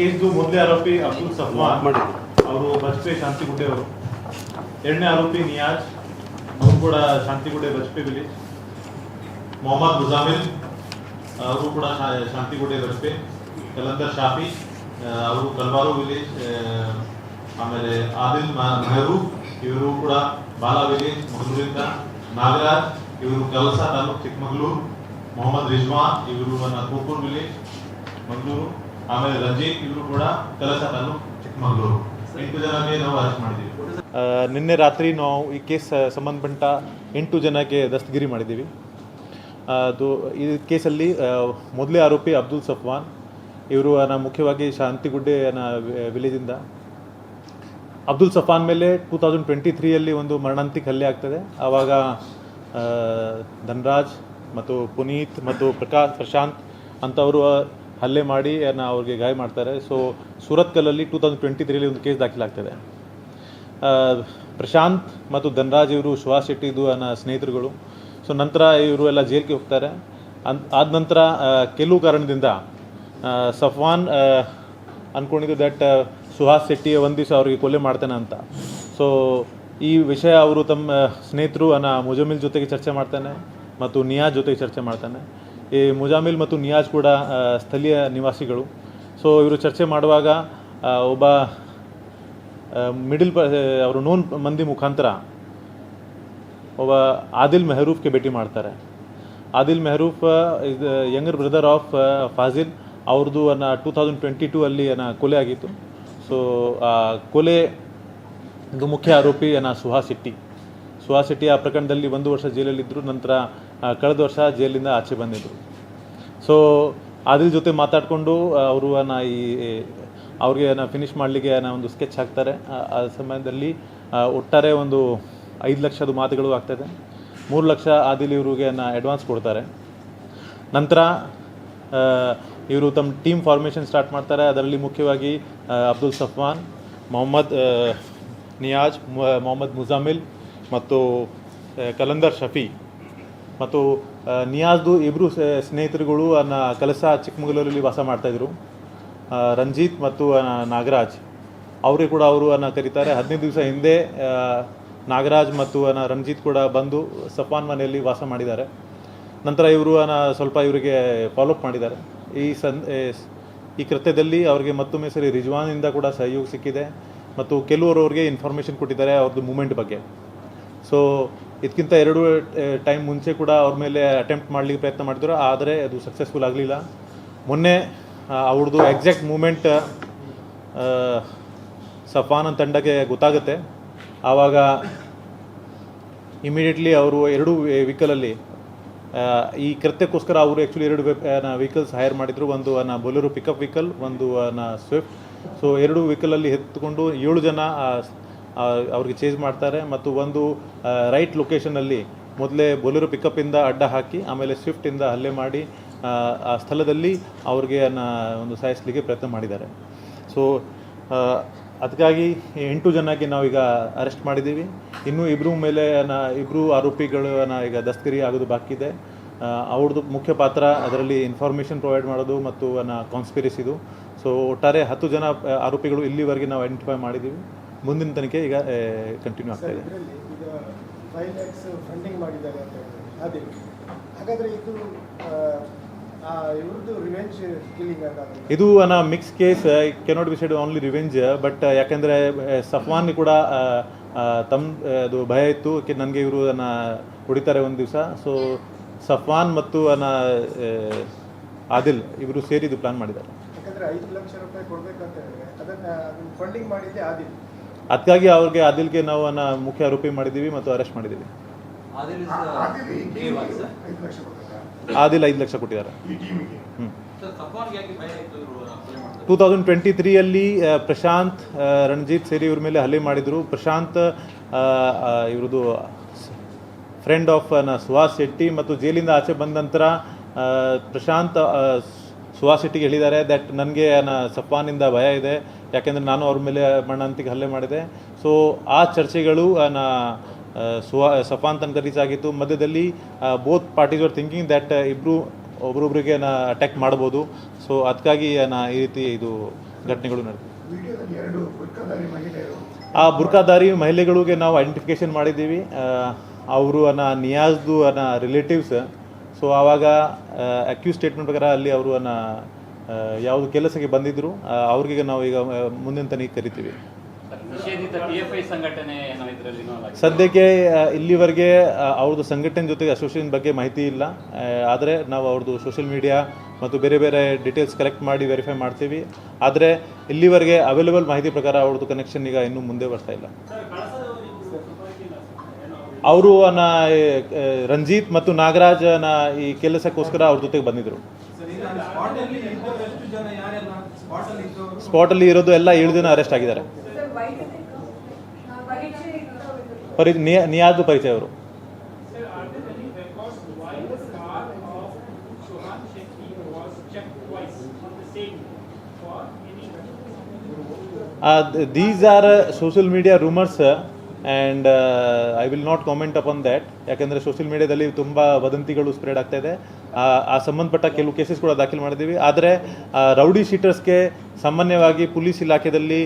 ಕೇಸ್ದು ಮೊದಲೇ ಆರೋಪಿ ಅಬ್ದುಲ್ ಸಫ್ವಾನ್ ಅವರು ಬಜ್ಪೆ ಶಾಂತಿಗುಡ್ಡೆ ಅವರು. ಎರಡನೇ ಆರೋಪಿ ನಿಯಾಜ್ ಅವರು ಕೂಡ ಶಾಂತಿಗುಡ್ಡೆ ಬಜ್ಪೆ ವಿಲೇಜ್ ಮೊಹಮ್ಮದ್ ಮುಜಾಮಿಲ್ ಅವರು ಕೂಡ ಶಾಂತಿಗುಡ್ಡೆ ಬಜ್ಪೆ ಕಲಂದರ್ ಶಾಫಿ ಅವರು ಕಲ್ವಾರು ವಿಲೇಜ್ ಆಮೇಲೆ ಆದಿಲ್ ನೆಹರು ಇವರು ಕೂಡ ಬಾಲಾ ವಿಲೇಜ್ ಮಂಗಳೂರಿಂದ ನಾಗರಾಜ್ ಇವರು ಕಲಸ ತಾಲೂಕ್ ಚಿಕ್ಕಮಗಳೂರು. ಮೊಹಮ್ಮದ್ ರಿಜ್ವಾನ್ ಇವರು ನನ್ನ ವಿಲೇಜ್ ಮಂಗಳೂರು. ಆಮೇಲೆ ರಂಜಿತ್ ಇವರು ಕೂಡ ಕೆಲಸ ತಂದು ಚಿಕ್ಕಮಗಳೂರು ಎಂಟು ಜನಕ್ಕೆ ನಾವು ಅರೆಸ್ಟ್ ಮಾಡಿದ್ದೀವಿ ನಿನ್ನೆ ರಾತ್ರಿ ನಾವು ಈ ಕೇಸ್ ಸಂಬಂಧಪಟ್ಟ ಎಂಟು ಜನಕ್ಕೆ ದಸ್ತಗಿರಿ ಮಾಡಿದ್ದೀವಿ. ಅದು ಈ ಕೇಸಲ್ಲಿ ಮೊದಲೇ ಆರೋಪಿ ಅಬ್ದುಲ್ ಸಫ್ವಾನ್ ಇವರು ಮುಖ್ಯವಾಗಿ ಶಾಂತಿಗುಡ್ಡೆ ನ ವಿಲೇಜಿಂದ. ಅಬ್ದುಲ್ ಸಫಾನ್ ಮೇಲೆ ಟೂ ತೌಸಂಡ್ ಟ್ವೆಂಟಿ ತ್ರೀಯಲ್ಲಿ ಒಂದು ಮರಣಾಂತಿಕ ಹಲ್ಲೆ ಆಗ್ತದೆ. ಆವಾಗ ಧನ್ರಾಜ್ ಮತ್ತು ಪುನೀತ್ ಮತ್ತು ಪ್ರಕಾಶ್ ಪ್ರಶಾಂತ್ ಅಂತವರು ಹಲ್ಲೆ ಮಾಡಿ ಅವ್ರಿಗೆ ಗಾಯ ಮಾಡ್ತಾರೆ. ಸೊ ಸೂರತ್ಕಲ್ಲಲ್ಲಿ ಟೂ ತೌಸಂಡ್ ಟ್ವೆಂಟಿ ತ್ರೀಲಿ ಒಂದು ಕೇಸ್ ದಾಖಲಾಗ್ತದೆ. ಪ್ರಶಾಂತ್ ಮತ್ತು ಧನರಾಜ್ ಇವರು ಸುಹಾಸ್ ಶೆಟ್ಟಿದು ಅನ್ನೋ ಸ್ನೇಹಿತರುಗಳು. ಸೊ ನಂತರ ಇವರು ಎಲ್ಲ ಜೈಲ್ಗೆ ಹೋಗ್ತಾರೆ. ಆದ ನಂತರ ಕೆಲವು ಕಾರಣದಿಂದ ಸಫ್ವಾನ್ ಆ, ಅನ್ಕೊಂಡಿದ್ದು ದಟ್ ಸುಹಾಸ್ ಶೆಟ್ಟಿ ಒಂದು ದಿವಸ ಅವ್ರಿಗೆ ಕೊಲೆ ಮಾಡ್ತಾನೆ ಅಂತ. ಸೊ ಈ ವಿಷಯ ಅವರು ತಮ್ಮ ಸ್ನೇಹಿತರು ಅನ್ನ ಮುಜಮಿಲ್ ಜೊತೆಗೆ ಚರ್ಚೆ ಮಾಡ್ತಾನೆ ಮತ್ತು ನಿಯಾ ಜೊತೆಗೆ ಚರ್ಚೆ ಮಾಡ್ತಾನೆ. ಈ ಮುಜಾಮಿಲ್ ಮತ್ತು ನಿಯಾಜ್ ಕೂಡ ಸ್ಥಳೀಯ ನಿವಾಸಿಗಳು. ಸೊ ಇವರು ಚರ್ಚೆ ಮಾಡುವಾಗ ಒಬ್ಬ ಮಿಡಿಲ್ ಅವರು ನೋನ್ ಮಂದಿ ಮುಖಾಂತರ ಒಬ್ಬ ಆದಿಲ್ ಮೆಹರೂಫ್ಗೆ ಭೇಟಿ ಮಾಡ್ತಾರೆ. Adil Mehroof is younger brother of Fazil ಅವ್ರದ್ದು ಅನ್ನ ಟೂ ತೌಸಂಡ್ ಟ್ವೆಂಟಿ ಟೂ ಅಲ್ಲಿ ಅನ್ನ ಕೊಲೆ ಆಗಿತ್ತು. ಸೊ ಕೊಲೆ, ಇದು ಮುಖ್ಯ ಆರೋಪಿ ಅನ್ನ ಸುಹಾಸ್ ಶೆಟ್ಟಿ. ಸುಹಾಸ್ ಶೆಟ್ಟಿ ಆ ಪ್ರಕರಣದಲ್ಲಿ ಒಂದು ವರ್ಷ ಜೈಲಲ್ಲಿದ್ದರು ನಂತರ ಕಳೆದ ವರ್ಷ ಜೈಲಿಂದ ಆಚೆ ಬಂದಿದ್ದರು ಸೊ ಅದ್ರ ಜೊತೆ ಮಾತಾಡಿಕೊಂಡು ಅವರು ನಾ ಈ ಅವ್ರಿಗೆ ನಾನು ಫಿನಿಶ್ ಮಾಡಲಿಕ್ಕೆ ನಾನು ಒಂದು ಸ್ಕೆಚ್ ಹಾಕ್ತಾರೆ. ಆ- ಸಮಯದಲ್ಲಿ ಒಟ್ಟಾರೆ ಒಂದು ಐದು ಲಕ್ಷದ ಮಾತುಗಳು ಆಗ್ತದೆ ಮೂರು ಲಕ್ಷ ಆದಿಲ್ ಇವ್ರಿಗೆ ನಾ ಅಡ್ವಾನ್ಸ್ ಕೊಡ್ತಾರೆ. ನಂತರ ಇವರು ತಮ್ಮ ಟೀಮ್ ಫಾರ್ಮೇಷನ್ ಸ್ಟಾರ್ಟ್ ಮಾಡ್ತಾರೆ. ಅದರಲ್ಲಿ ಮುಖ್ಯವಾಗಿ ಅಬ್ದುಲ್ ಸಫ್ವಾನ್, ಮೊಹಮ್ಮದ್ ನಿಯಾಜ್ ಮೊಹಮ್ಮದ್ ಮುಜಾಮಿಲ್ ಮತ್ತು ಕಲಂದರ್ ಶಫಿ ಮತ್ತು ನಿಯಾಜ್ದು ಇಬ್ಬರು ಸ್ನೇಹಿತರುಗಳು, ಅನ್ನ ಕಲಸ ಚಿಕ್ಕಮಗಳೂರಲ್ಲಿ ವಾಸ ಮಾಡ್ತಾಯಿದ್ರು ರಂಜಿತ್ ಮತ್ತು ನಾಗರಾಜ್. ಅವರೇ ಕೂಡ ಅವರು ಅನ್ನ ಕರೀತಾರೆ. ಹದಿನೈದು ದಿವಸ ಹಿಂದೆ ನಾಗರಾಜ್ ಮತ್ತು, ಅನ್ನ ರಂಜಿತ್ ಕೂಡ ಬಂದು ಸಫಾನ್ ಮನೆಯಲ್ಲಿ ವಾಸ ಮಾಡಿದ್ದಾರೆ. ನಂತರ ಇವರು ಅನ್ನ ಸ್ವಲ್ಪ ಇವರಿಗೆ ಫಾಲೋಅಪ್ ಮಾಡಿದ್ದಾರೆ. ಈ ಸನ್ ಈ ಕೃತ್ಯದಲ್ಲಿ ಅವರಿಗೆ ಮತ್ತೊಮ್ಮೆ ಸರಿ ರಿಜ್ವಾನಿಂದ ಕೂಡ ಸಹಯೋಗ ಸಿಕ್ಕಿದೆ. ಮತ್ತು ಕೆಲವರು ಅವ್ರಿಗೆ ಇನ್ಫಾರ್ಮೇಷನ್ ಕೊಟ್ಟಿದ್ದಾರೆ ಅವ್ರದ್ದು ಮೂಮೆಂಟ್ ಬಗ್ಗೆ. ಸೊ ಇದಕ್ಕಿಂತ ಎರಡು ಟೈಮ್ ಮುಂಚೆ ಕೂಡ ಅವ್ರ ಮೇಲೆ ಅಟೆಂಪ್ಟ್ ಮಾಡಲಿಕ್ಕೆ ಪ್ರಯತ್ನ ಮಾಡಿದ್ರು ಆದರೆ ಅದು ಸಕ್ಸಸ್ಫುಲ್ ಆಗಲಿಲ್ಲ. ಮೊನ್ನೆ ಅವ್ರದ್ದು ಎಕ್ಸಾಕ್ಟ್ ಮೂಮೆಂಟ್ ಸಫಾನ್ ತಂಡಕ್ಕೆ ಗೊತ್ತಾಗುತ್ತೆ. ಆವಾಗ ಇಮಿಡಿಯೇಟ್ಲಿ ಅವರು ಎರಡು ವೆಹಿಕಲಲ್ಲಿ ಈ ಕೃತ್ಯಕ್ಕೋಸ್ಕರ ಅವರು ಆ್ಯಕ್ಚುಲಿ ಎರಡು ವೆಹಿಕಲ್ಸ್ ಹೈರ್ ಮಾಡಿದರು. ಒಂದು ಬೊಲೆರೋ ಪಿಕಪ್ ವೆಹಿಕಲ್ ಒಂದು ಅನ್ನ ಸ್ವಿಫ್ಟ್ ಸೊ ಎರಡು ವೆಹಿಕಲಲ್ಲಿ ಎತ್ಕೊಂಡು ಏಳು ಜನ ಅವ್ರಿಗೆ ಚೇಂಜ್ ಮಾಡ್ತಾರೆ ಮತ್ತು ಒಂದು ರೈಟ್ ಲೊಕೇಶನಲ್ಲಿ ಮೊದಲೇ ಬೊಲೆರೋ ಪಿಕಪ್ಪಿಂದ ಅಡ್ಡ ಹಾಕಿ ಆಮೇಲೆ ಸ್ವಿಫ್ಟಿಂದ ಹಲ್ಲೆ ಮಾಡಿ ಆ, ಸ್ಥಳದಲ್ಲಿ ಅವ್ರಿಗೆ ಒಂದು ಸಾಯಿಸಲಿಕ್ಕೆ ಪ್ರಯತ್ನ ಮಾಡಿದ್ದಾರೆ. ಸೊ ಅದಕ್ಕಾಗಿ ಎಂಟು ಜನಕ್ಕೆ ನಾವೀಗ ಅರೆಸ್ಟ್ ಮಾಡಿದ್ದೀವಿ. ಇನ್ನೂ ಇಬ್ಬರು ಮೇಲೆ ಇಬ್ಬರು ಆರೋಪಿಗಳು ಈಗ ದಸ್ತಗಿರಿ ಆಗೋದು ಬಾಕಿ ಇದೆ. ಅವ್ರದ್ದು ಮುಖ್ಯ ಪಾತ್ರ ಅದರಲ್ಲಿ ಇನ್ಫಾರ್ಮೇಷನ್ ಪ್ರೊವೈಡ್ ಮಾಡೋದು ಮತ್ತು ಕಾನ್ಸ್ಪಿರಸಿದು ಸೊ ಒಟ್ಟಾರೆ ಹತ್ತು ಜನ ಆರೋಪಿಗಳು ಇಲ್ಲಿವರೆಗೆ ನಾವು ಐಡೆಂಟಿಫೈ ಮಾಡಿದ್ದೀವಿ. ಮುಂದಿನ ತನಿಖೆ ಈಗ ಕಂಟಿನ್ಯೂ ಆಗ್ತಾ ಇದೆ. ಫೈವ್ ಲ್ಯಾಕ್ಸ್ ಫಂಡಿಂಗ್ ಮಾಡಿದ್ದಾರೆ ಅಂತ ಹೇಳಿದ್ರೆ ಅದೇ. ಹಾಗಾದ್ರೆ ಇದು ಇದು ಅನ್ನ mix case cannot be said only revenge but ಯಾಕೆಂದರೆ ಸಫ್ವಾನ್ ಕೂಡ ತಮ್ಮ ಅದು ಭಯ ಇತ್ತು. ನನಗೆ ಇವರು ಅನ್ನ ಹೊಡಿತಾರೆ ಒಂದು ದಿವಸ. ಸೊ ಸಫ್ವಾನ್ ಮತ್ತು ಅನ್ನ ಆದಿಲ್ ಇವರು ಸೇರಿದು ಪ್ಲಾನ್ ಮಾಡಿದ್ದಾರೆ. ಯಾಕಂದ್ರೆ ಐದು ಲಕ್ಷ ರೂಪಾಯಿ ಕೊಡ್ಬೇಕಂತ ಹೇಳಿದ್ರೆ ಅದನ್ನ ಫಂಡಿಂಗ್ ಮಾಡಿದ್ದೆ ಆದಿಲ್. ಅದಕ್ಕಾಗಿ ಅವ್ರಿಗೆ ಆದಿಲ್ಗೆ ನಾವು ಅನ್ನ ಮುಖ್ಯ ಆರೋಪಿ ಮಾಡಿದ್ದೀವಿ ಮತ್ತು ಅರೆಸ್ಟ್ ಮಾಡಿದ್ದೀವಿ Adil is A1, sir. ಐದು ಲಕ್ಷ ಆದಿಲ್ ಐದು ಲಕ್ಷ ಕೊಟ್ಟಿದ್ದಾರೆ. ಟೂ ತೌಸಂಡ್ ಟ್ವೆಂಟಿ ತ್ರೀಯಲ್ಲಿ ಪ್ರಶಾಂತ್ ರಣಜಿತ್ ಸೇರಿ ಇವ್ರ ಮೇಲೆ ಹಲ್ಲೆ ಮಾಡಿದರು. ಪ್ರಶಾಂತ್ ಇವ್ರದ್ದು ಫ್ರೆಂಡ್ ಆಫ್ನ ಸುಹಾಸ್ ಶೆಟ್ಟಿ ಮತ್ತು ಜೈಲಿಂದ ಆಚೆ ಬಂದ ನಂತರ ಪ್ರಶಾಂತ್ ಆ, ಸುಹಾಸ್ ಶೆಟ್ಟಿಗೆ ಹೇಳಿದ್ದಾರೆ ದಟ್ ನನಗೆ ಸಫಾನಿಂದ ಭಯ ಇದೆ ಯಾಕೆಂದರೆ ನಾನು ಅವ್ರ ಮೇಲೆ ಮಣ್ಣಂತಿಗೆ ಹಲ್ಲೆ ಮಾಡಿದೆ. ಸೊ ಆ ಚರ್ಚೆಗಳು ನ ಸುಹಾ ಸಫಾನ್ ತನಕ ರೀಚ್ ಆಗಿತ್ತು. ಮಧ್ಯದಲ್ಲಿ both parties are thinking that ಇಬ್ಬರು ಒಬ್ರೊಬ್ರಿಗೆ ನಾ ಅಟ್ಯಾಕ್ ಮಾಡ್ಬೋದು. ಸೊ ಅದಕ್ಕಾಗಿ ನಾ ಈ ರೀತಿ ಇದು ಘಟನೆಗಳು ನಡೆದಿದೆ. ಆ ಬುರ್ಕಾದಾರಿ ಮಹಿಳೆಗಳಿಗೆ ನಾವು ಐಡೆಂಟಿಫಿಕೇಶನ್ ಮಾಡಿದ್ದೀವಿ. ಅವರು ಅನ್ನ ನಿಯಾಜ್ದು ಅನ್ನ ರಿಲೇಟಿವ್ಸ್ ಸೊ ಆವಾಗ ಅಕ್ಯೂಸ್ ಸ್ಟೇಟ್ಮೆಂಟ್ ಪ್ರಕಾರ ಅಲ್ಲಿ ಅವರು ಅನ್ನ ಯಾವುದು ಕೆಲಸಕ್ಕೆ ಬಂದಿದ್ದರು ಅವ್ರಿಗೆ ನಾವು ಈಗ ಮುಂದಿನ ತನಿಖೆ ಕರಿತೀವಿ. ಸದ್ಯಕ್ಕೆ ಇಲ್ಲಿವರೆಗೆ ಅವ್ರದ್ದು ಸಂಘಟನೆ ಜೊತೆಗೆ ಅಸೋಸಿಯೇಷನ್ ಬಗ್ಗೆ ಮಾಹಿತಿ ಇಲ್ಲ. ಆದರೆ ನಾವು ಅವ್ರದ್ದು ಸೋಷಿಯಲ್ ಮೀಡಿಯಾ ಮತ್ತು ಬೇರೆ ಬೇರೆ ಡೀಟೇಲ್ಸ್ ಕಲೆಕ್ಟ್ ಮಾಡಿ ವೆರಿಫೈ ಮಾಡ್ತೀವಿ. ಆದರೆ ಇಲ್ಲಿವರೆಗೆ ಅವೈಲೇಬಲ್ ಮಾಹಿತಿ ಪ್ರಕಾರ ಅವ್ರದ್ದು ಕನೆಕ್ಷನ್ ಈಗ ಇನ್ನೂ ಮುಂದೆ ಬರ್ತಾ ಇಲ್ಲ. ಅವರು ರಂಜಿತ್ ಮತ್ತು ನಾಗರಾಜ್ನ ಈ ಕೆಲಸಕ್ಕೋಸ್ಕರ ಅವ್ರ ಜೊತೆಗೆ ಬಂದಿದ್ರು. ಸ್ಪಾಟ್ ಅಲ್ಲಿ ಇರೋದು ಎಲ್ಲ ಏಳು ಜನ ಅರೆಸ್ಟ್ ಆಗಿದ್ದಾರೆ. ಪರಿ ಪರಿಚಯ ಅವರು. These are social media rumours and I will not comment upon that ಯಾಕೆಂದರೆ ಸೋಷಿಯಲ್ ಮೀಡಿಯಾದಲ್ಲಿ ತುಂಬ ವದಂತಿಗಳು ಸ್ಪ್ರೆಡ್ ಆಗ್ತಾ ಇದೆ. ಆ, ಸಂಬಂಧಪಟ್ಟ ಕೆಲವು ಕೇಸಸ್ ಕೂಡ ದಾಖಲು ಮಾಡಿದ್ದೀವಿ. ಆದರೆ ರೌಡಿ ಶೀಟರ್ಸ್ಗೆ ಸಾಮಾನ್ಯವಾಗಿ ಪೊಲೀಸ್ ಇಲಾಖೆಯಲ್ಲಿ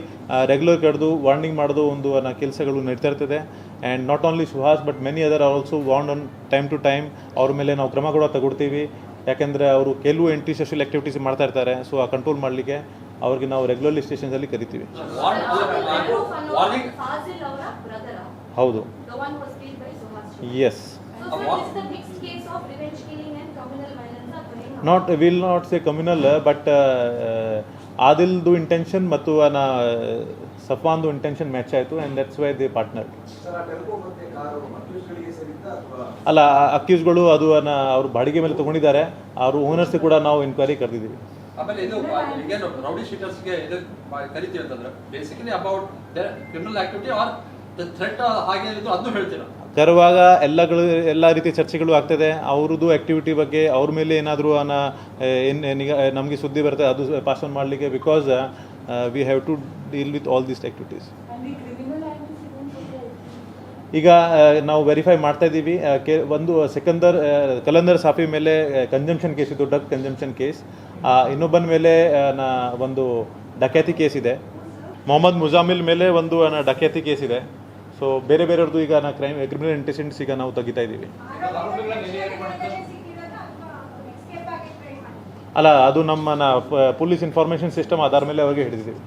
ರೆಗ್ಯುಲರ್ ಕಡ್ದು ವಾರ್ನಿಂಗ್ ಮಾಡೋದು ಒಂದು ಅನ್ನೋ ಕೆಲಸಗಳು ನಡೀತಾ ಇರ್ತದೆ. And not only Suhas but many other also warn on time to time ಅವ್ರ ಮೇಲೆ ನಾವು ಕ್ರಮ ಕೂಡ ತಗೊಳ್ತೀವಿ. ಯಾಕೆಂದರೆ ಅವರು ಕೆಲವು ಎಂಟಿ ಸೋಷಿಯಲ್ ಆ್ಯಕ್ಟಿವಿಟೀಸ್ ಮಾಡ್ತಾ ಇರ್ತಾರೆ. ಸೊ ಆ ಕಂಟ್ರೋಲ್ ಮಾಡಲಿಕ್ಕೆ ಅವ್ರಿಗೆ ನಾವು ರೆಗ್ಯುಲರ್ಲಿ ಸ್ಟೇಷನ್ಸಲ್ಲಿ ಕರಿತೀವಿ ವಾರ್ನಿಂಗ್ ಫಾಜಿಲ್ ಅವರ ಬ್ರದರ್ ಹೌದು. ಎಸ್ ಏನು? Not will not say communal but ಆದಿಲ್ದು intention ಮತ್ತು ಅನ ಸಫಾನ್ದು ಇಂಟೆನ್ಷನ್ ಮ್ಯಾಚ್ ಆಯಿತು and that's why the partner ಅಲ್ಲ ಅಕ್ಯೂಸ್ಗಳು ಅದು ಅನ್ನ ಅವ್ರು ಬಾಡಿಗೆ ಮೇಲೆ ತೊಗೊಂಡಿದ್ದಾರೆ. ಅವರು ಓನರ್ಸ್ ಕೂಡ ನಾವು ಇನ್ಕ್ವೈರಿ ಕರೆದಿದ್ದೀವಿ. ಆಮೇಲೆ ಇದು ಈಗೇನು ರೌಡಿ ಶೀಟರ್ಸ್ಗೆ ಇದು ಕರಿತೀವಿ ಅಂತಂದ್ರೆ basically about criminal activity or the threat ಹಾಗೆ ಇದು ಹೇಳ್ತೀರಾ? ಕರುವಾಗ ಎಲ್ಲಗಳು ಎಲ್ಲ ರೀತಿ ಚರ್ಚೆಗಳು ಆಗ್ತದೆ. ಅವ್ರದ್ದು ಆ್ಯಕ್ಟಿವಿಟಿ ಬಗ್ಗೆ ಅವ್ರ ಮೇಲೆ ಏನಾದರೂ ಅನ್ನ ಏನು ನಮಗೆ ಸುದ್ದಿ ಬರುತ್ತೆ ಅದು ಪಾಸ್ ಆನ್ ಮಾಡಲಿಕ್ಕೆ because we have to deal with all these activities ಈಗ ನಾವು ವೆರಿಫೈ ಮಾಡ್ತಾ ಇದ್ದೀವಿ. ಕೆ ಒಂದು ಸೆಕಂದರ್ ಕಲಂದರ್ ಸಾಫಿ ಮೇಲೆ ಕನ್ಜಂಪ್ಷನ್ ಕೇಸ್ ಇತ್ತು ಡ್ರಗ್ ಕನ್ಜಂಪ್ಷನ್ ಕೇಸ್ ಇನ್ನೊಬ್ಬನ ಮೇಲೆ ಒಂದು ಡಕ್ಯಾತಿ ಕೇಸ್ ಇದೆ. ಮೊಹಮ್ಮದ್ ಮುಜಾಮಿಲ್ ಮೇಲೆ ಒಂದು ಡಕ್ಯಾತಿ ಕೇಸ್ ಇದೆ. ಸೊ ಬೇರೆ ಬೇರೆಯವ್ರದ್ದು ಈಗ ನಾ ಕ್ರೈಮ್ ಕ್ರಿಮಿನಲ್ ಇಂಟೆಸಿಡೆಂಟ್ಸ್ ಈಗ ನಾವು ತೆಗಿತಾ ಇದ್ದೀವಿ. ಅಲ್ಲ, ಅದು ನಮ್ಮ ಪೊಲೀಸ್ ಇನ್ಫಾರ್ಮೇಷನ್ ಸಿಸ್ಟಮ್ ಆಧಾರ ಮೇಲೆ ಅವ್ರಿಗೆ ಹಿಡಿದಿದ್ದೀವಿ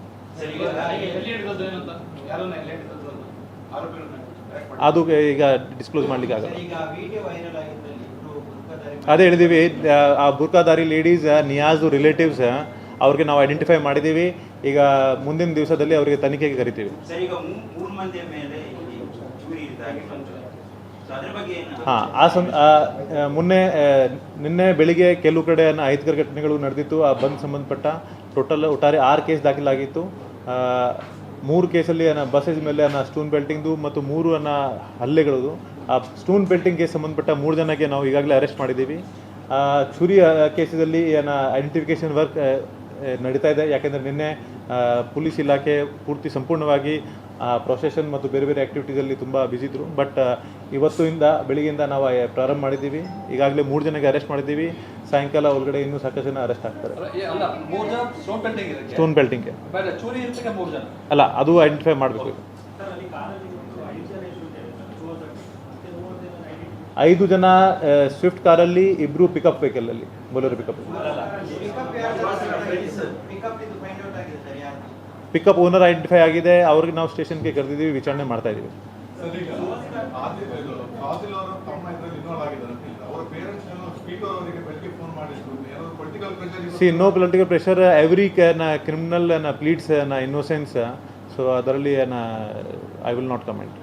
ಅದು ಈಗ ಡಿಸ್ಕ್ಲೋಸ್ ಮಾಡ್ಲಿಕ್ಕೆ ಆಗಲ್ಲ. ಅದೇ ಹೇಳಿದೀವಿ ಆ ಬುರ್ಕಾದಾರಿ ಲೇಡೀಸ್ ನಿಯಾಜ್ ರಿಲೇಟಿವ್ಸ್ ಅವ್ರಿಗೆ ನಾವು ಐಡೆಂಟಿಫೈ ಮಾಡಿದ್ದೀವಿ. ಈಗ ಮುಂದಿನ ದಿವಸದಲ್ಲಿ ಅವರಿಗೆ ತನಿಖೆಗೆ ಕರಿತೀವಿ. ಹಾಂ ಆ ಸಂದ ಮೊನ್ನೆ ನಿನ್ನೆ ಬೆಳಿಗ್ಗೆ ಕೆಲವು ಕಡೆ ಅಹಿತಕರ ಘಟನೆಗಳು ನಡೆದಿತ್ತು. ಆ ಬಂದ್ ಸಂಬಂಧಪಟ್ಟ ಟೋಟಲ್ ಒಟ್ಟಾರೆ ಆರು ಕೇಸ್ ದಾಖಲಾಗಿತ್ತು. ಮೂರು ಕೇಸಲ್ಲಿ ಅನ್ನ ಮೇಲೆ ಅನ್ನ ಸ್ಟೂನ್ ಬೆಲ್ಟಿಂಗ್ದು ಮತ್ತು ಮೂರು ಅನ್ನ ಹಲ್ಲೆಗಳದು. ಆ ಸ್ಟೂನ್ ಬೆಲ್ಟಿಂಗ್ ಕೇಸ್ ಸಂಬಂಧಪಟ್ಟ ಮೂರು ಜನಕ್ಕೆ ನಾವು ಈಗಾಗಲೇ ಅರೆಸ್ಟ್ ಮಾಡಿದ್ದೀವಿ. ಆ, ಚುರಿ ಕೇಸದಲ್ಲಿ ಏನ ಐಡೆಂಟಿಫಿಕೇಶನ್ ವರ್ಕ್ ನಡೀತಾ ಇದೆ. ಯಾಕೆಂದರೆ ನಿನ್ನೆ ಪೊಲೀಸ್ ಇಲಾಖೆ ಪೂರ್ತಿ ಸಂಪೂರ್ಣವಾಗಿ ಪ್ರೊಸೆಷನ್ ಮತ್ತು ಬೇರೆ ಬೇರೆ ಆ್ಯಕ್ಟಿವಿಟೀಸಲ್ಲಿ ತುಂಬ ಇದ್ರು. ಬಟ್ ಇವತ್ತಿಂದ ಬೆಳಿಗ್ಗೆಯಿಂದ ನಾವು ಪ್ರಾರಂಭ ಮಾಡಿದ್ದೀವಿ. ಈಗಾಗಲೇ ಮೂರು ಜನಕ್ಕೆ ಅರೆಸ್ಟ್ ಮಾಡಿದ್ದೀವಿ. ಸಾಯಂಕಾಲ ಒಳಗಡೆ ಇನ್ನೂ ಸಾಕಷ್ಟು ಜನ ಅರೆಸ್ಟ್ ಆಗ್ತಾರೆ. ಅಲ್ಲ, ಸ್ಟೋನ್ ಬೆಲ್ಟಿಂಗ್ಗೆ ಅಲ್ಲ ಅದು ಐಡೆಂಟಿಫೈ ಮಾಡಬೇಕು. ಸರ್ ಅಲ್ಲಿ ಕಾರಲ್ಲಿ ಒಂದು ಐದು ಜನ ಐದು ಸ್ವಿಫ್ಟ್ ಕಾರಲ್ಲಿ ಇಬ್ಬರು ಪಿಕಪ್ ವೆಹಿಕಲಲ್ಲಿ ಬೊಲೋರೋ ಪಿಕಪ್ ಪಿಕಪ್ ಇದು ಫೈಂಡ್ ಔಟ್ ಆಗಿದೆ ಸರ್ ಯಾರು ಪಿಕಪ್ ಓನರ್ ಐಡೆಂಟಿಫೈ ಆಗಿದೆ ಅವ್ರಿಗೆ ನಾವು ಸ್ಟೇಷನ್ಗೆ ಕರೆದಿದ್ದೀವಿ ವಿಚಾರಣೆ ಮಾಡ್ತಾ ಇದ್ದೀವಿ. See no political pressure every ಕ್ರಿಮಿನಲ್ನ ಪ್ಲೀಡ್ಸ್ನ ಇನ್ನೋಸೆನ್ಸ್ ಸೊ ಅದರಲ್ಲಿ ಐ ವಿಲ್ ನಾಟ್ ಕಮೆಂಟ್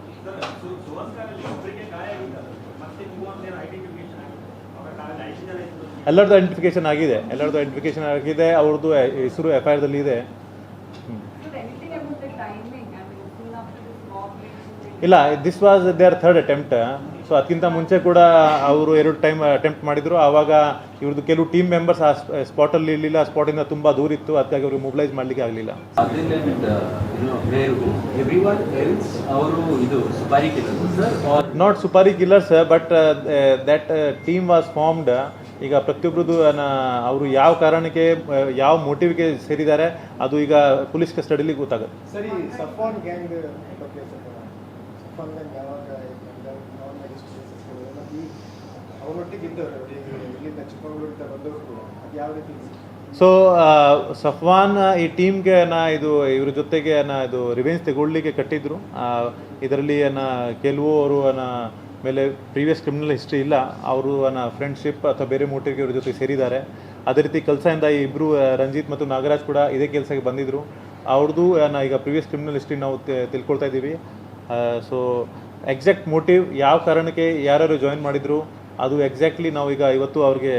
ಎಲ್ಲರದ್ದು ಐಡೆಂಟಿಫಿಕೇಶನ್ ಆಗಿದೆ. ಎಲ್ಲರದ್ದು ಐಡೆಂಟಿಫಿಕೇಶನ್ ಆಗಿದೆ. ಅವ್ರದ್ದು ಹೆಸರು ಎಫ್ ಐ ಆರ್ದಲ್ಲಿ ಇದೆ. ಇಲ್ಲ this was their third attempt so ಅದಕ್ಕಿಂತ ಮುಂಚೆ ಕೂಡ ಅವರು ಎರಡು ಟೈಮ್ ಅಟೆಂಪ್ಟ್ ಮಾಡಿದ್ರು. ಆವಾಗ ಇವ್ರದ್ದು ಕೆಲವು ಟೀಮ್ ಮೆಂಬರ್ಸ್ ಆ ಸ್ಪಾಟಲ್ಲಿ ಇರಲಿಲ್ಲ. ಸ್ಪಾಟಿಂದ ತುಂಬ ದೂರ ಇತ್ತು. ಅದಕ್ಕಾಗಿ ಅವ್ರಿಗೆ ಮೊಬಿಲೈಸ್ ಮಾಡಲಿಕ್ಕೆ ಆಗಲಿಲ್ಲ. Are not supari killers but that team was formed ಈಗ ಪ್ರತಿಯೊಬ್ಬರದ್ದು ಅವರು ಯಾವ ಕಾರಣಕ್ಕೆ ಯಾವ ಮೋಟಿವ್ಗೆ ಸೇರಿದ್ದಾರೆ ಅದು ಈಗ ಪೊಲೀಸ್ ಕಸ್ಟಡಿಲಿ ಗೊತ್ತಾಗುತ್ತೆ. ಯಾವಾಗ ಸೊ ಸಫ್ವಾನ್ ಈ ಟೀಮ್ಗೆ ನಾ ಇದು, ಇವ್ರ ಜೊತೆಗೆ ನಾ ಇದು ರಿವೆನ್ಸ್ ತಗೊಳ್ಳಿಕ್ಕೆ ಕಟ್ಟಿದ್ರು. ಇದರಲ್ಲಿ ಅನ್ನ ಕೆಲವು ಅವರು ಅನ್ನ ಮೇಲೆ ಪ್ರೀವಿಯಸ್ ಕ್ರಿಮಿನಲ್ ಹಿಸ್ಟ್ರಿ ಇಲ್ಲ. ಅವರು ನನ್ನ ಫ್ರೆಂಡ್ಶಿಪ್ ಅಥವಾ ಬೇರೆ ಮೋಟಿವ್ಗೆ ಇವ್ರ ಜೊತೆ ಸೇರಿದ್ದಾರೆ. ಅದೇ ರೀತಿ ಕೆಲಸದಿಂದ ಇಬ್ಬರು ರಂಜಿತ್ ಮತ್ತು ನಾಗರಾಜ್ ಕೂಡ ಇದೇ ಕೆಲಸಕ್ಕೆ ಬಂದಿದ್ರು. ಅವ್ರದ್ದು ಈಗ ಪ್ರೀವಿಯಸ್ ಕ್ರಿಮಿನಲ್ ಹಿಸ್ಟ್ರಿ ನಾವು ತಿಳ್ಕೊಳ್ತಾ ಇದ್ದೀವಿ. ಸೊ ಎಕ್ಸಾಕ್ಟ್ ಮೋಟಿವ್ ಯಾವ ಕಾರಣಕ್ಕೆ ಯಾರ್ಯಾರು ಜಾಯಿನ್ ಮಾಡಿದ್ರು ಅದು ಎಕ್ಸಾಕ್ಟ್ಲಿ ನಾವು ಈಗ ಇವತ್ತು ಅವ್ರಿಗೆ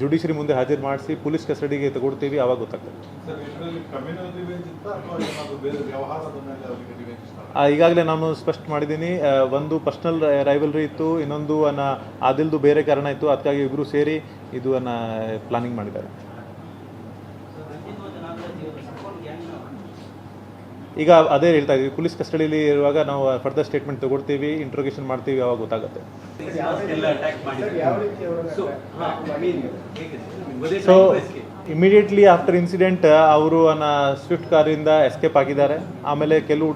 ಜುಡಿಷರಿ ಮುಂದೆ ಹಾಜರು ಮಾಡಿಸಿ ಪೊಲೀಸ್ ಕಸ್ಟಡಿಗೆ ತಗೊಡ್ತೀವಿ ಅವಾಗ ಗೊತ್ತಾಗ್ತದೆ. ಈಗಾಗಲೇ ನಾನು ಸ್ಪಷ್ಟ ಮಾಡಿದ್ದೀನಿ ಒಂದು ಪರ್ಸ್ನಲ್ ರೈವಲ್ರಿ ಇತ್ತು ಇನ್ನೊಂದು ಅನ್ನ ಆದಿಲ್ದು ಬೇರೆ ಕಾರಣ ಇತ್ತು ಅದಕ್ಕಾಗಿ ಇಬ್ಬರು ಸೇರಿ ಇದು ಅನ್ನ ಪ್ಲಾನಿಂಗ್ ಮಾಡಿದ್ದಾರೆ. ಈಗ ಅದೇ ಹೇಳ್ತಾ ಇದ್ದೀವಿ ಪೊಲೀಸ್ ಕಸ್ಟಡಿಯಲ್ಲಿ ಇರುವಾಗ ನಾವು ಫರ್ದರ್ ಸ್ಟೇಟ್ಮೆಂಟ್ ತಗೊಳ್ತೀವಿ ಇಂಟ್ರೋಗೇಷನ್ ಮಾಡ್ತೀವಿ ಅವಾಗ ಗೊತ್ತಾಗುತ್ತೆ. ಸೊ. ಇಮಿಡಿಯೇಟ್ಲಿ ಆಫ್ಟರ್ ಇನ್ಸಿಡೆಂಟ್ ಅವರು ಸ್ವಿಫ್ಟ್ ಕಾರಿಂದ ಎಸ್ಕೇಪ್ ಆಗಿದ್ದಾರೆ. ಆಮೇಲೆ ಕೆಲವು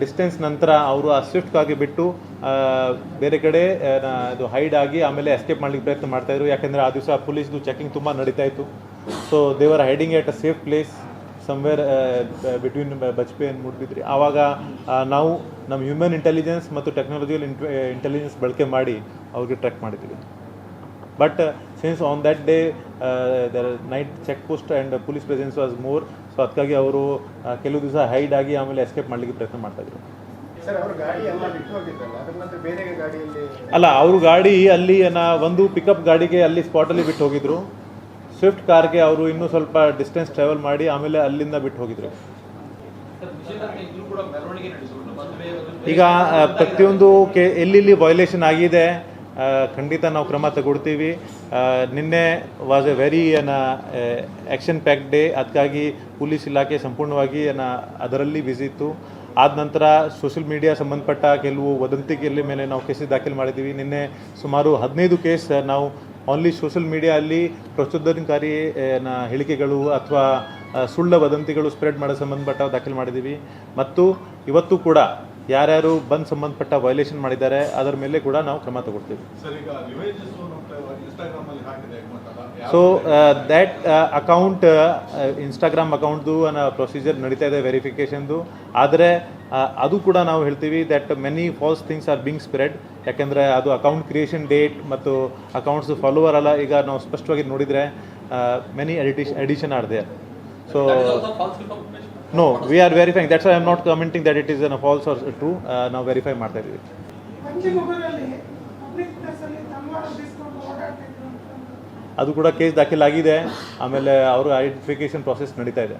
ಡಿಸ್ಟೆನ್ಸ್ ನಂತರ ಅವರು ಆ ಸ್ವಿಫ್ಟ್ ಕಾರ್ಗೆ ಬಿಟ್ಟು ಬೇರೆ ಕಡೆ ಅದು ಇದು ಹೈಡ್ ಆಗಿ ಆಮೇಲೆ ಎಸ್ಕೇಪ್ ಮಾಡಲಿಕ್ಕೆ ಪ್ರಯತ್ನ ಮಾಡ್ತಾಯಿದ್ರು ಯಾಕಂದ್ರೆ ಆ ದಿವಸ ಪೊಲೀಸ್ದು ಚೆಕಿಂಗ್ ತುಂಬ ನಡೀತಾ ಇತ್ತು. So they were hiding at a safe place somewhere between Bajpe and Moodbidri ಆವಾಗ ನಾವು ನಮ್ಮ ಹ್ಯೂಮನ್ ಇಂಟೆಲಿಜೆನ್ಸ್ ಮತ್ತು ಟೆಕ್ನಾಲಜಿಕಲ್ ಇಂಟೆಲಿಜೆನ್ಸ್ ಬಳಕೆ ಮಾಡಿ ಅವ್ರಿಗೆ ಟ್ರ್ಯಾಕ್ ಮಾಡಿದ್ವಿ but since on that day there night check post and police presence was more so ಅದಕ್ಕಾಗಿ ಅವರು ಕೆಲವು ದಿವಸ ಹೈಡ್ ಆಗಿ ಆಮೇಲೆ ಎಸ್ಕೇಪ್ ಮಾಡಲಿಕ್ಕೆ ಪ್ರಯತ್ನ ಮಾಡ್ತಾ ಗಾಡಿಯಲ್ಲಿ ಅಲ್ಲ ಅವರು ಗಾಡಿ ಅಲ್ಲಿ ಒಂದು ಪಿಕಪ್ ಗಾಡಿಗೆ ಅಲ್ಲಿ ಸ್ಪಾಟಲ್ಲಿ ಬಿಟ್ಟು ಹೋಗಿದ್ರು. ಸ್ವಿಫ್ಟ್ ಕಾರ್ಗೆ ಅವರು ಇನ್ನೂ ಸ್ವಲ್ಪ ಡಿಸ್ಟೆನ್ಸ್ ಟ್ರಾವೆಲ್ ಮಾಡಿ ಆಮೇಲೆ ಅಲ್ಲಿಂದ ಬಿಟ್ಟು ಹೋಗಿದ್ರು. ಈಗ ಪ್ರತಿಯೊಂದು ಕೆ, ಎಲ್ಲೆಲ್ಲಿ ವೈಲೇಷನ್ ಆಗಿದೆ ಖಂಡಿತ ನಾವು ಕ್ರಮ ತಗೊಳ್ತೀವಿ. ನಿನ್ನೆ ವಾಸ್ ಎ ವೆರಿ ಏನ ಆ್ಯಕ್ಷನ್ ಪ್ಯಾಕ್ ಡೇ ಅದಕ್ಕಾಗಿ ಪೊಲೀಸ್ ಇಲಾಖೆ ಸಂಪೂರ್ಣವಾಗಿ, ಏನ, ಅದರಲ್ಲಿ ಬ್ಯುಸಿ ಇತ್ತು. ಆದ ನಂತರ ಸೋಷಿಯಲ್ ಮೀಡಿಯಾ ಸಂಬಂಧಪಟ್ಟ ಕೆಲವು ವದಂತಿಕೆಯಲ್ಲಿ ಮೇಲೆ ನಾವು ಕೇಸಸ್ ದಾಖಲು ಮಾಡಿದ್ದೀವಿ. ನಿನ್ನೆ ಸುಮಾರು ಹದಿನೈದು ಕೇಸ್ ನಾವು ಓನ್ಲಿ ಸೋಷಿಯಲ್ ಮೀಡಿಯಾದಲ್ಲಿ ಪ್ರಚೋದನಕಾರಿ ಹೇಳಿಕೆಗಳು ಅಥವಾ ಸುಳ್ಳ ವದಂತಿಗಳು ಸ್ಪ್ರೆಡ್ ಮಾಡೋ ಸಂಬಂಧಪಟ್ಟ ದಾಖಲು ಮಾಡಿದ್ದೀವಿ ಮತ್ತು ಇವತ್ತು ಕೂಡ ಯಾರ್ಯಾರು ಬಂದ್ ಸಂಬಂಧಪಟ್ಟ ವೈಲೇಷನ್ ಮಾಡಿದ್ದಾರೆ, ಅದರ ಮೇಲೆ ಕೂಡ ನಾವು ಕ್ರಮ ತಗೊಳ್ತೀವಿ ಸರ್ ಈಗ ರಿವೆಂಜಸ್ ಇನ್ಸ್ಟಾಗ್ರಾಮ್ ಅಲ್ಲಿ ಹಾಕಿದೆ ಗೊತ್ತಲ್ಲ ಯಾವ- ಸೊ ದ್ಯಾಟ್ ಅಕೌಂಟ್ ಇನ್ಸ್ಟಾಗ್ರಾಮ್ ಅಕೌಂಟ್ದು ಅನ್ನೋ ಪ್ರೊಸೀಜರ್ ನಡೀತಾ ಇದೆ ವೆರಿಫಿಕೇಷನ್ದು ಆದರೆ ಅದು ಕೂಡ ನಾವು ಹೇಳ್ತೀವಿ that many false things are being spread ಯಾಕೆಂದರೆ ಅದು ಅಕೌಂಟ್ ಕ್ರಿಯೇಷನ್ ಡೇಟ್ ಮತ್ತು ಅಕೌಂಟ್ಸ್ ಫಾಲೋವರ್ ಅಲ್ಲ. ಈಗ ನಾವು ಸ್ಪಷ್ಟವಾಗಿ ನೋಡಿದರೆ many ಎಡಿಟಿಷ್ edition are there so. No we are verifying that's I am not commenting that it is un false or true ನಾವು verify ಮಾಡ್ತಾ ಇದ್ದೀವಿ ಅದು ಕೂಡ ಕೇಸ್ ದಾಖಲಾಗಿದೆ. ಆಮೇಲೆ ಅವರು ಐಡೆಂಟಿಫಿಕೇಶನ್ ಪ್ರಾಸೆಸ್ ನಡೀತಾ ಇದೆ.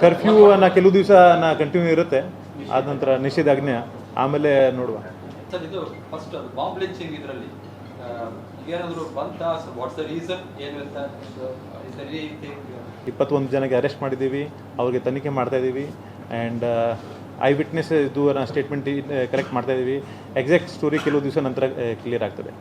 ಕರ್ಫ್ಯೂ ಅನ್ನ ಕೆಲವು ದಿವಸ ಕಂಟಿನ್ಯೂ ಇರುತ್ತೆ. ಆದ ನಂತರ ನಿಷೇಧಾಜ್ಞೆ. ಆಮೇಲೆ ನೋಡುವ. ಎನಿಥಿಂಗ್ ಇಪ್ಪತ್ತೊಂದು ಜನಕ್ಕೆ ಅರೆಸ್ಟ್ ಮಾಡಿದ್ದೀವಿ. ಅವ್ರಿಗೆ ತನಿಖೆ ಮಾಡ್ತಾ ಇದ್ದೀವಿ. ಆ್ಯಂಡ್ ಐ ವಿಟ್ನೆಸ್ ಇದು ಸ್ಟೇಟ್ಮೆಂಟ್ ಕರೆಕ್ಟ್ ಮಾಡ್ತಾ ಇದ್ದೀವಿ. ಎಕ್ಸಾಕ್ಟ್ ಸ್ಟೋರಿ ಕೆಲವು ದಿವಸ ನಂತರ ಕ್ಲಿಯರ್ ಆಗ್ತದೆ.